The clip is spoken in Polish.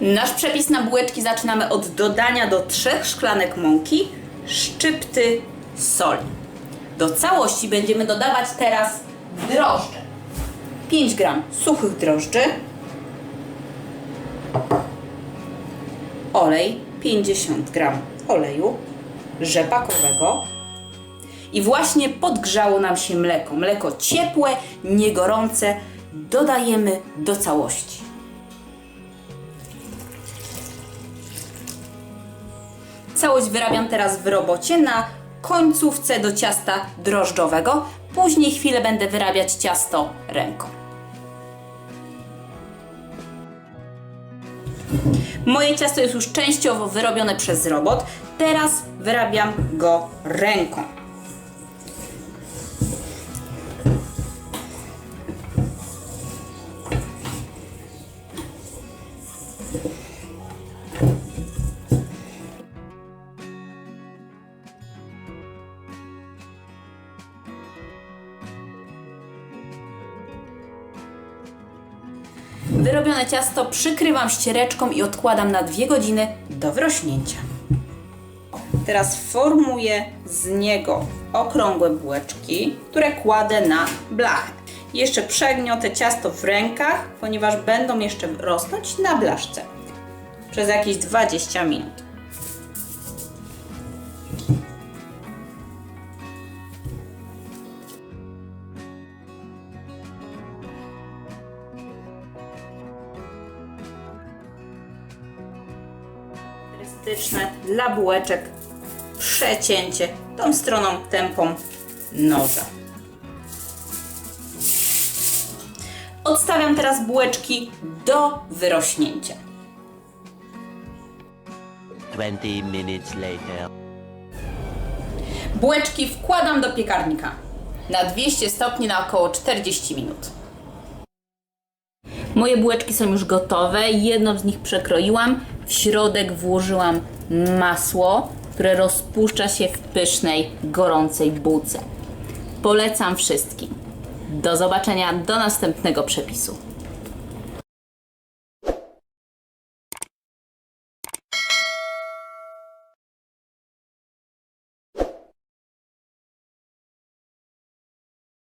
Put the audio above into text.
Nasz przepis na bułeczki zaczynamy od dodania do 3 szklanek mąki szczypty soli. Do całości będziemy dodawać teraz drożdże. 5 gram suchych drożdży, olej 50 gram oleju rzepakowego i właśnie podgrzało nam się mleko. Mleko ciepłe, nie gorące dodajemy do całości. Całość wyrabiam teraz w robocie na końcówce do ciasta drożdżowego. Później chwilę będę wyrabiać ciasto ręką. Moje ciasto jest już częściowo wyrobione przez robot. Teraz wyrabiam go ręką. Wyrobione ciasto przykrywam ściereczką i odkładam na 2 godziny do wrośnięcia. Teraz formuję z niego okrągłe bułeczki, które kładę na blachę. Jeszcze przegniotę ciasto w rękach, ponieważ będą jeszcze rosnąć na blaszce przez jakieś 20 minut. Charakterystyczne dla bułeczek przecięcie tą stroną tępą noża. Odstawiam teraz bułeczki do wyrośnięcia. 20 minutes later. Bułeczki wkładam do piekarnika na 200 stopni na około 40 minut. Moje bułeczki są już gotowe. Jedną z nich przekroiłam. W środek włożyłam masło, które rozpuszcza się w pysznej, gorącej bułce. Polecam wszystkim. Do zobaczenia do następnego przepisu.